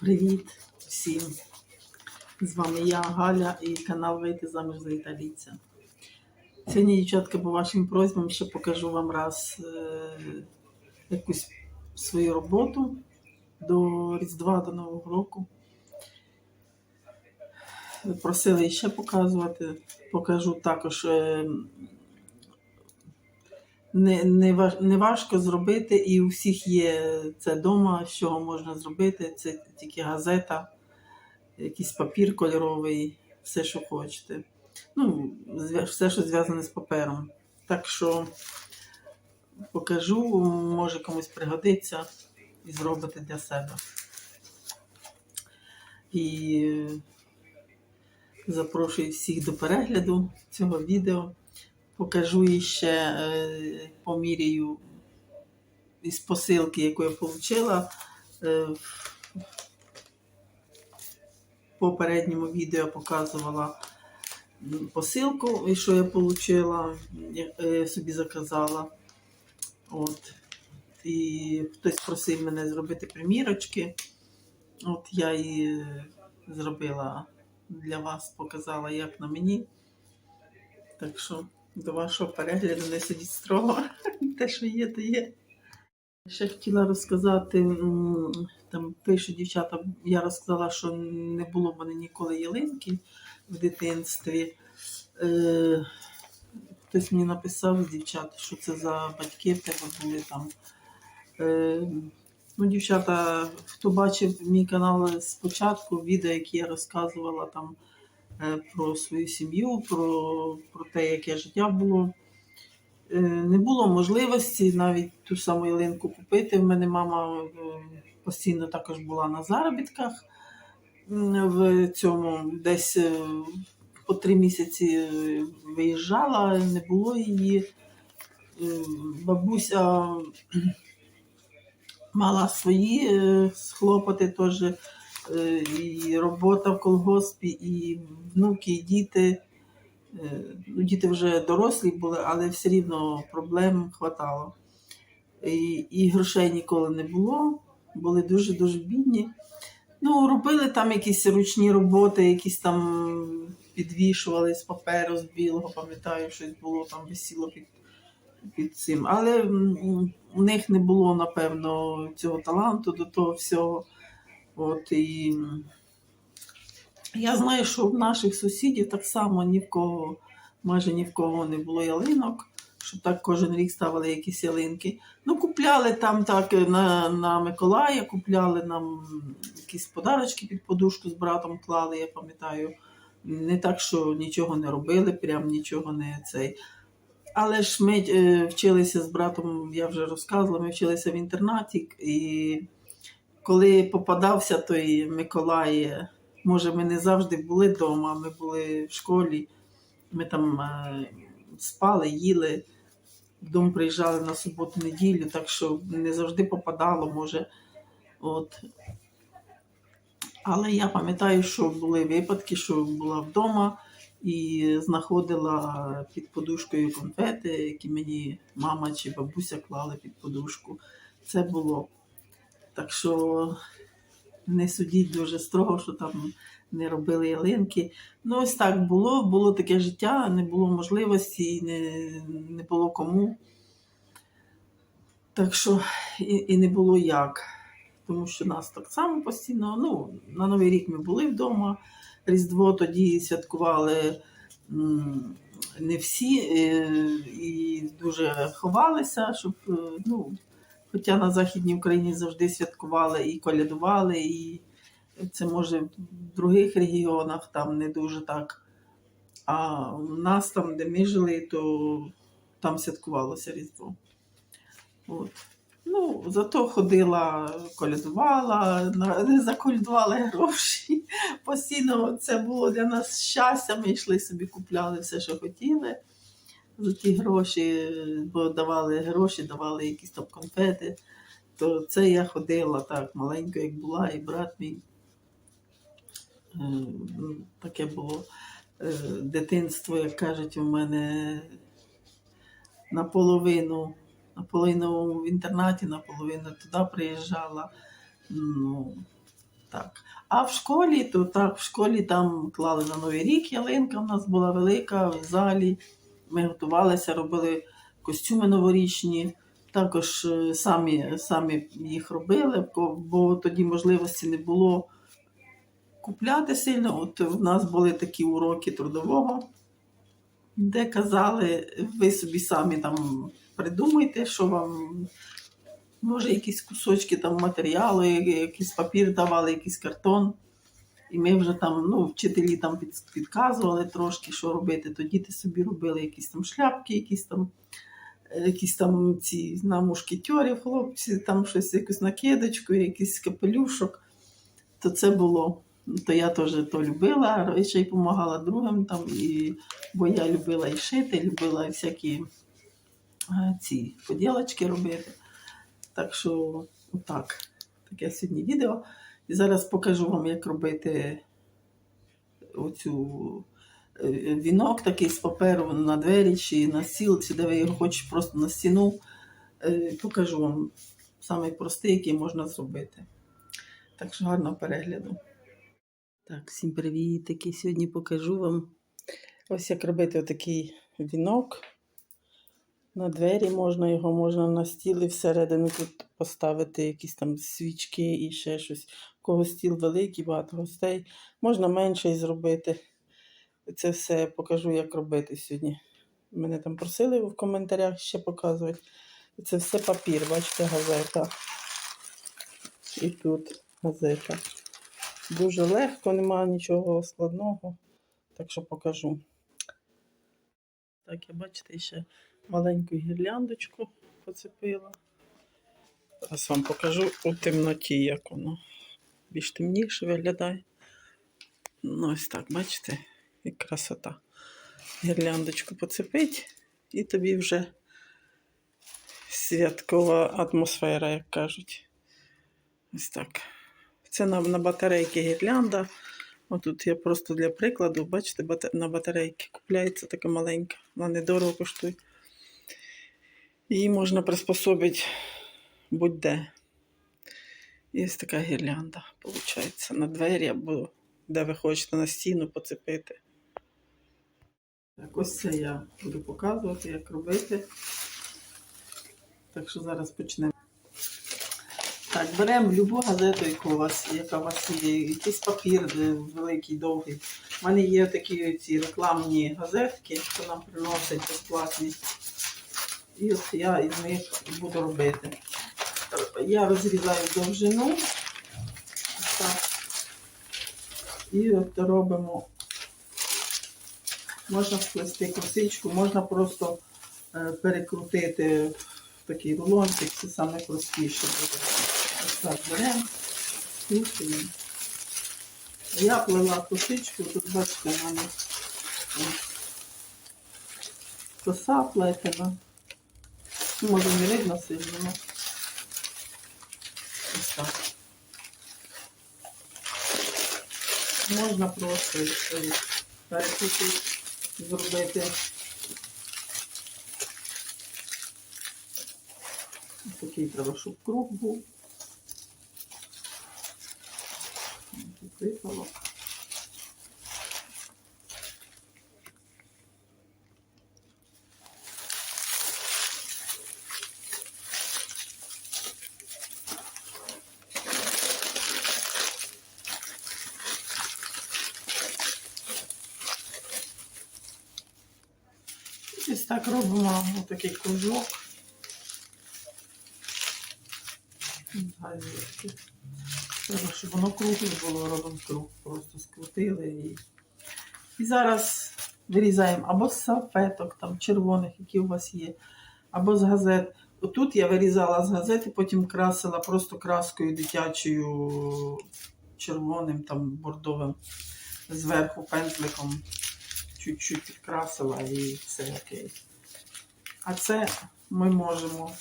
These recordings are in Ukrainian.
Привіт всім! З вами я, Галя, і канал Вийти заміж за італійця. Сьогодні, дівчатка, по вашим просьбам ще покажу вам раз е, якусь свою роботу до Різдва, до Нового року. Просили ще показувати. Покажу також. Е, не, не, важко зробити, і у всіх є це вдома, чого можна зробити. Це тільки газета, якийсь папір кольоровий, все, що хочете. Ну, все, що зв'язане з папером. Так що покажу, може комусь пригодиться і зробите для себе. І запрошую всіх до перегляду цього відео. Покажу іще е, поміряю із посилки, яку я отримала. Е, в попередньому відео показувала посилку, що я отримала, собі заказала. От. І хтось просив мене зробити примірочки. От я і зробила для вас, показала, як на мені. Так що до вашого перегляду не сидіть строго. Те, що є, то є. Ще хотіла розказати, там пишуть дівчата, я розказала, що не було в мене ніколи ялинки в дитинстві. Е, хтось мені написав з дівчат, що це за батьки в тебе були там. Е, ну, дівчата, хто бачив мій канал спочатку, відео, які я розказувала там про свою сім'ю, про, про те, яке життя було. Е, Не було можливості навіть ту саму ялинку купити. В мене мама е, постійно також була на заробітках в цьому десь е, по три місяці е, виїжджала, не було її. Е, Бабуся мала свої е, хлопоти теж, е, і робота в колгоспі, і внуки, і діти. Е, Ну, діти вже дорослі були, але все рівно проблем хватало. І, і грошей ніколи не було, були дуже-дуже бідні. Ну, робили там якісь ручні роботи, якісь там підвішували з паперу, з білого, пам'ятаю, щось було там висіло під, під цим. Але у них не було, напевно, цього таланту до того всього. От, і я знаю, що в наших сусідів так само ні в кого, майже ні в кого не було ялинок, щоб так кожен рік ставили якісь ялинки. Ну, купляли там так на, на Миколая, купляли нам якісь подарочки під подушку з братом клали, я пам'ятаю. Не так, що нічого не робили, прям нічого не цей. Але ж ми е, вчилися з братом, я вже розказувала, ми вчилися в інтернаті, і коли попадався той Миколай, може, ми не завжди були вдома, ми були в школі, ми там е, спали, їли, вдома приїжджали на суботу-неділю, так що не завжди попадало, може. От. Але я пам'ятаю, що були випадки, що була вдома і знаходила під подушкою конфети, які мені мама чи бабуся клали під подушку. Це було. Так що не судіть дуже строго, що там не робили ялинки. Ну, ось так було. Було таке життя, не було можливості, не, не було кому. Так що і, і не було як. Тому що нас так само постійно. Ну, на Новий рік ми були вдома. Різдво тоді святкували не всі е, і дуже ховалися, щоб е, ну, Хоча на Західній Україні завжди святкували і колядували, і це може в других регіонах там не дуже так. А у нас там, де ми жили, то там святкувалося Різдво. От. Ну, зато ходила, колядувала, не заколядувала гроші. Постійно це було для нас щастя. Ми йшли собі, купляли все, що хотіли за ті гроші, бо давали гроші, давали якісь там конфети. То це я ходила так маленько, як була, і брат мій. Е, ну, Таке було е, дитинство, як кажуть, у мене наполовину, наполовину в інтернаті, наполовину туди приїжджала. Ну, так. А в школі, то так, в школі там клали на Новий рік ялинка в нас була велика в залі. Ми готувалися, робили костюми новорічні. Також е, самі, самі їх робили, бо- тоді можливості не було купляти сильно. От в нас були такі уроки трудового, де казали, ви собі самі там придумайте, що вам може якісь кусочки там матеріалу, якийсь папір давали, якийсь картон. І ми вже там, ну, вчителі там підказували трошки, що робити. То діти собі робили якісь там шляпки, якісь там, е, якісь там ці на мушкетьорів, хлопці, там щось, якусь накидочку, якийсь капелюшок. То це було. То я теж то любила, і ще й допомагала другим там, і, бо я любила і шити, любила всякі е, ці поділочки робити. Так що, отак, таке сьогодні відео. І зараз покажу вам, як робити оцю е, вінок такий з паперу на двері чи на стіл, чи де ви його хочете просто на стіну. Е, Покажу вам самий простий, який можна зробити. Так що гарного перегляду. Так, всім привітики. Сьогодні покажу вам ось як робити отакий вінок. На двері можна його, можна на стіл і всередину тут поставити якісь там свічки і ще щось. Кого стіл великий, багато гостей. Можна менший зробити. Це все покажу, як робити сьогодні. Мене там просили в коментарях ще показувати. Це все папір, бачите, газета. І тут газета. Дуже легко, немає нічого складного. Так що покажу. Так, я бачите, ще маленьку гірляндочку поцепила. Зараз вам покажу у темноті, як воно більш темніше виглядає. Ну, ось так, бачите, як красота. Гірляндочку поцепить, і тобі вже святкова атмосфера, як кажуть. Ось так. Це на, на батарейки гірлянда. Отут я просто для прикладу, бачите, на батарейки купляється така маленька, вона недорого коштує. Її можна приспособити будь-де. Ось така гірлянда, виходить, на двері або де ви хочете на стіну поцепити. Так, ось це я буду показувати, як робити. Так що зараз почнемо. Так, беремо любу газету, яку у вас, яка у вас є, якийсь папір великий, довгий. У мене є такі ці рекламні газетки, що нам приносять безплатні. І от я із них буду робити. Я розрізаю довжину. Так. І от робимо. Можна сплести косичку, можна просто е, перекрутити в такий рулончик, це саме простіше буде. Ось так беремо, скручуємо. Я плела косичку, тут бачите, в мене коса плетена. Ну, Може не видно сильно, але. Можна просто перекусити, перекрутити, зробити. Такий треба, щоб круг був. Випало. Ось так робимо отакий кружок. Газетки. Треба, щоб воно кругле було, робимо круг. Просто скрутили і. І зараз вирізаємо або з салфеток, там червоних, які у вас є, або з газет. Отут я вирізала з газети, потім красила просто краскою дитячою червоним, там бордовим, зверху пензликом чуть-чуть підкрасила і все окей. А це ми можемо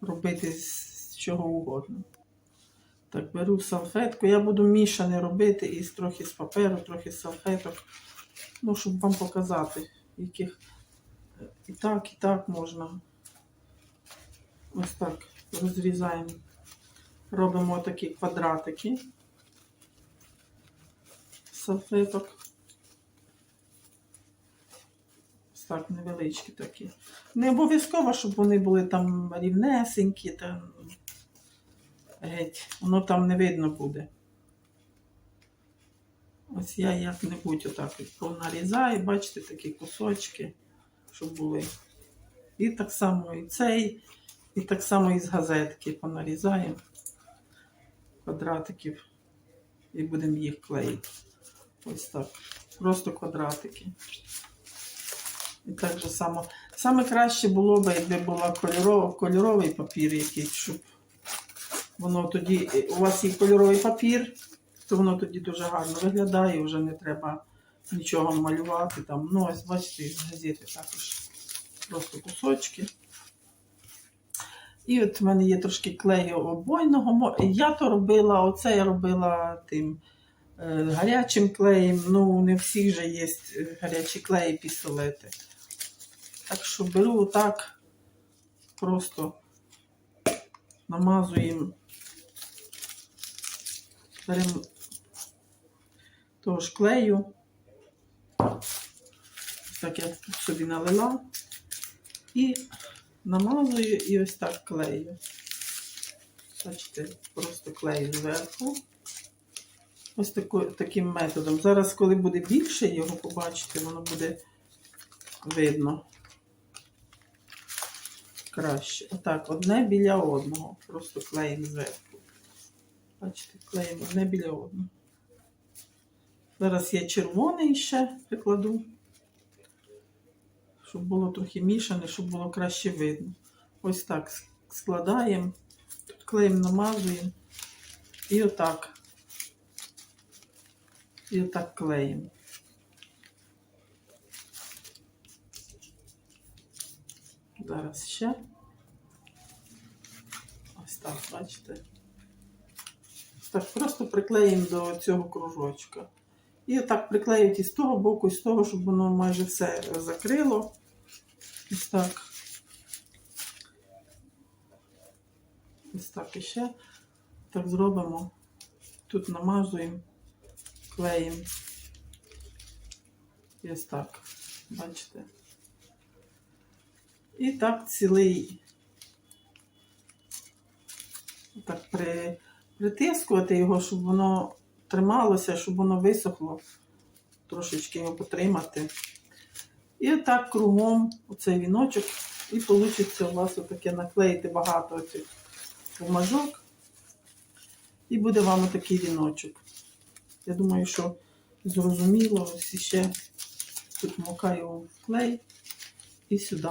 робити з чого угодно. Так, беру салфетку. Я буду мішане робити із трохи з паперу, трохи з салфеток. Ну, щоб вам показати, яких е, і так, і так можна. Ось так розрізаємо. Робимо такі квадратики. салфеток. Ось так, невеличкі такі. Не обов'язково, щоб вони були там рівнесенькі, там геть. Воно там не видно буде. Ось я як-небудь отак понарізаю, бачите, такі кусочки, щоб були. І так само і цей, і так само із газетки понарізаємо квадратиків і будемо їх клеїти. Ось так. Просто квадратики. І так же само. Саме краще було б, якби була кольорова, кольоровий папір якийсь, щоб воно тоді. У вас є кольоровий папір, то воно тоді дуже гарно виглядає, вже не треба нічого малювати. Там. Ну, ось бачите, з газети також просто кусочки. І от в мене є трошки клею обойного. Я то робила, оце я робила тим е, гарячим клеєм. Ну, не всіх же є е, гарячі клеї пістолети. Так що беру так, просто намазуємо. Беремо того ж клею. Ось Так я тут собі налила. І намазую і ось так клею. Бачите, просто клею зверху. Ось тако, таким методом. Зараз, коли буде більше його побачите, воно буде видно краще. Отак, одне біля одного. Просто клеїмо зверху. Бачите, клеїмо одне біля одного. Зараз я червоний ще прикладу щоб було трохи мішане, щоб було краще видно. Ось так складаємо, тут клеєм намазуємо і отак. І отак клеїмо. Зараз ще. Ось так, бачите. Ось так просто приклеїмо до цього кружочка. І отак приклеюють і з того боку, і з того, щоб воно майже все закрило. Ось так. Ось так іще. Так зробимо. Тут намазуємо, клеїмо. І ось так. Бачите? І так цілий. Так при, притискувати його, щоб воно трималося, щоб воно висохло. Трошечки його потримати. І отак кругом оцей віночок. І вийде у вас отаке наклеїти багато цих бумажок. І буде вам отакий віночок. Я думаю, що зрозуміло, ось іще тут макаю в клей і сюди.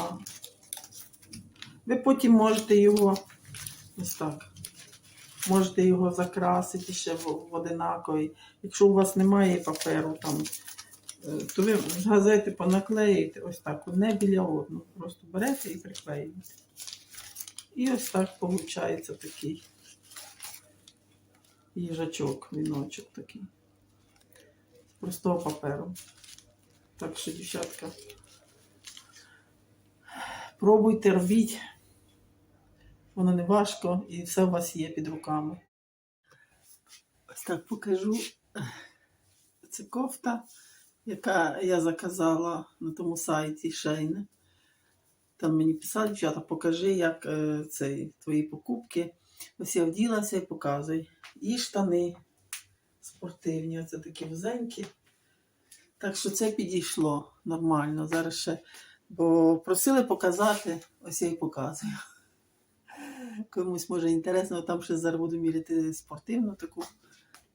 Ви потім можете його ось так. Можете його закрасити ще в, в одинаковий. Якщо у вас немає паперу там, е, то ви з газети понаклеїте ось так, одне біля одного. Просто берете і приклеюєте. І ось так виходить такий їжачок, віночок такий. З простого паперу. Так що, дівчатка, пробуйте, робіть. Воно не важко і все у вас є під руками. Ось так покажу. Це кофта, яка я заказала на тому сайті Шейне. Там мені писали, дівчата, покажи, як е, цей, твої покупки. Ось я вділася і показую. І штани спортивні, оце такі вузенькі. Так що це підійшло нормально. Зараз ще, бо просили показати, ось я і показую. Комусь може інтересно, там ще зараз буду міряти спортивну таку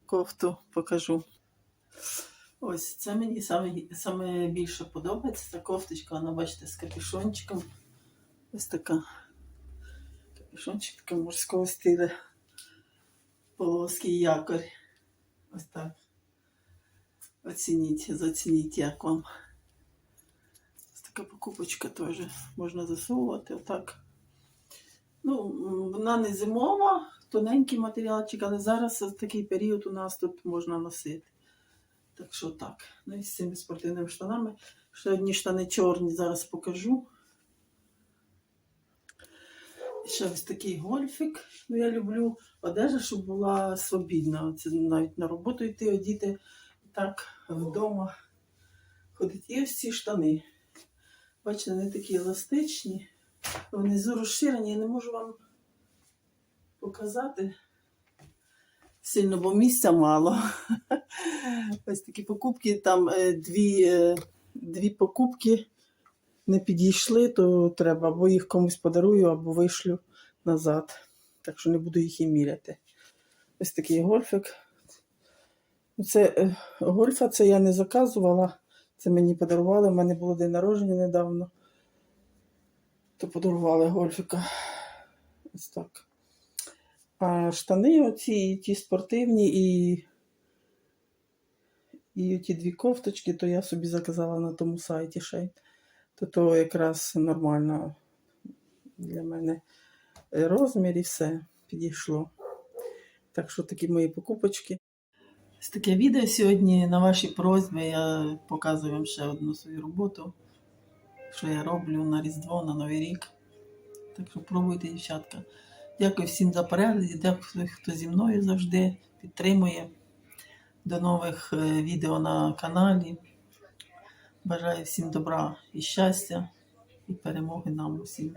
кофту, покажу. Ось це мені саме, саме подобається. Ця кофточка, вона, бачите, з капюшончиком. Ось така. Капюшончик така морського стилю. Полоский якорь. Ось так. Оцініть, зацініть, як вам. Ось така покупочка теж можна засовувати отак. Ну, вона не зимова, тоненький матеріалчик, але зараз такий період у нас тут можна носити. Так що так. Ну і з цими спортивними штанами. Ще одні штани чорні зараз покажу. Ще ось такий гольфік. Ну, я люблю одежа, щоб була свобідна. Це навіть на роботу йти, одіти так вдома ходити. Є ось ці штани. Бачите, вони такі еластичні, внизу розширені, я не можу вам показати сильно, бо місця мало. Ось такі покупки, там е, дві, е, дві покупки не підійшли, то треба або їх комусь подарую, або вишлю назад. Так що не буду їх і міряти. Ось такий гольфик. Це е, гольфа це я не заказувала. Це мені подарували. У мене було день народження недавно. То подарували гольфика. Ось так. А штани оці, ті спортивні і, і ті дві кофточки, то я собі заказала на тому сайті ще. То то якраз нормально для мене розмір і все підійшло. Так що такі мої покупочки. Ось таке відео сьогодні на ваші просьби. Я показую вам ще одну свою роботу, що я роблю на Різдво, на Новий рік. Так що пробуйте, дівчатка. Дякую всім за перегляд, дякую, хто зі мною завжди підтримує. До нових е, відео на каналі. Бажаю всім добра і щастя, і перемоги нам усім.